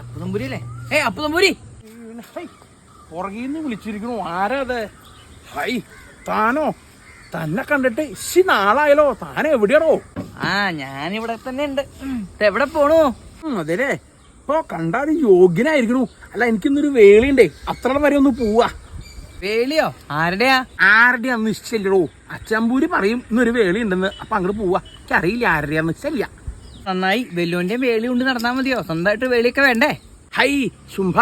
അപ്പു തമ്പൂരി അല്ലേ? ഏ അപ്പു തമ്പൂരി പുറകിൽ നിന്ന് വിളിച്ചിരിക്കണു. ആരാ അത്? ഹൈ താനോ? തന്നെ കണ്ടിട്ട് ഇശി നാളായാലോ താൻ എവിടെയാണോ ആ ഞാനിവിടെ തന്നെ ഉണ്ട് എവിടെ പോണു? അതെ ഇപ്പൊ കണ്ടാൽ യോഗ്യനായിരിക്കണു. അല്ല എനിക്കിന്നൊരു വേളിയുണ്ടേ. അത്ര വരെ ഒന്ന് പോവാ. വേളിയോ? ആരുടെയാ? ആരുടെയാന്ന് നിശ്ചയില്ലടോ അച്ചമ്പൂരി പറയും ഇന്നൊരു വേളി ഉണ്ടെന്ന് അപ്പൊ അങ്ങോട്ട് പോവാ. എനിക്കറിയില്ല ആരുടെയാന്ന് നിശ്ചയില്ല നന്നായി. വെല്ലുവിന്റെ വേളി കൊണ്ട് നടന്നാ മതിയോ? സ്വന്തമായിട്ട് വേളിയൊക്കെ വേണ്ടേ? ഹൈ ശുംഭ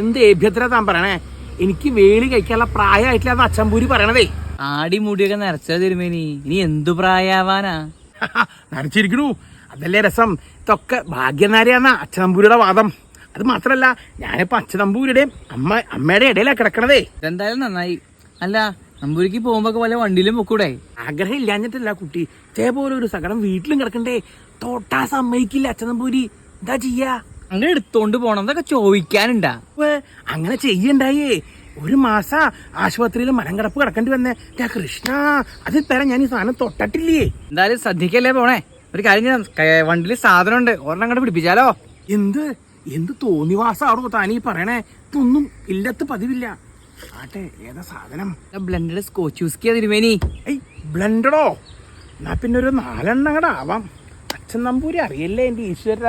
എന്ത് ഏഭ്യത്ര താൻ പറയണേ? എനിക്ക് വേളി കഴിക്കാനുള്ള പ്രായമായിട്ടില്ല അത് അച്ചമ്പൂരി പറയണതേ. ആടി മുടിയൊക്കെ നിറച്ചാ തിരുമേനി. ഇനി എന്തു പ്രായാവാനാ നനച്ചിരിക്കണു അതല്ലേ രസം. ഇതൊക്കെ ഭാഗ്യനാരിയാന്നാ അച്ചമ്പൂരിയുടെ വാദം. അത് മാത്രല്ല ഞാനിപ്പോ അച്ഛനമ്പൂരിയുടെയും അമ്മ അമ്മയുടെ ഇടയിലാ കിടക്കണതേ. എന്തായാലും നന്നായി. അല്ല നമ്പൂരിക്ക് പോകുമ്പോ വല്ല വണ്ടിയിലും പൊക്കൂടെ ആഗ്രഹം ഇല്ലാഞ്ഞിട്ടല്ല കുട്ടി. ഇതേപോലെ ഒരു സകടം വീട്ടിലും കിടക്കണ്ടേ. തോട്ടാ സമ്മതിക്കില്ല അച്ഛൻ നമ്പൂരി എന്താ ചെയ്യാ? അങ്ങനെ എടുത്തോണ്ട് പോണം എന്നൊക്കെ ചോദിക്കാനുണ്ടാ അങ്ങനെ ചെയ്യണ്ടായേ. ഒരു മാസ ആശുപത്രിയിൽ മനം കിടപ്പ് കിടക്കേണ്ടി വന്നേ. കൃഷ്ണ അത് തരാൻ ഞാൻ ഈ സാധനം തൊട്ടിട്ടില്ലേ? എന്തായാലും ശ്രദ്ധിക്കല്ലേ പോണേ. ഒരു കാര്യം ഞാൻ വണ്ടിയിൽ സാധനം ഉണ്ട് ഒരെണ്ണം അങ്ങോട്ട് പിടിപ്പിച്ചാലോ? എന്ത്? എന്ത് തോന്നിവാസാണോ താനീ പറയണേ? ഇതൊന്നും ഇല്ലത്ത് പതിവില്ല. ആട്ടെ ഏതാ സാധനം? ബ്ലെൻഡഡ് സ്കോച്ച് യൂസ് തിരുമേനി ഏയ് ബ്ലണ്ടഡോ? എന്നാ പിന്നെ ഒരു നാലെണ്ണം കൂടെ ആവാം. അച്ഛൻ നമ്പൂരി അറിയല്ലേ എന്റെ ഈശ്വര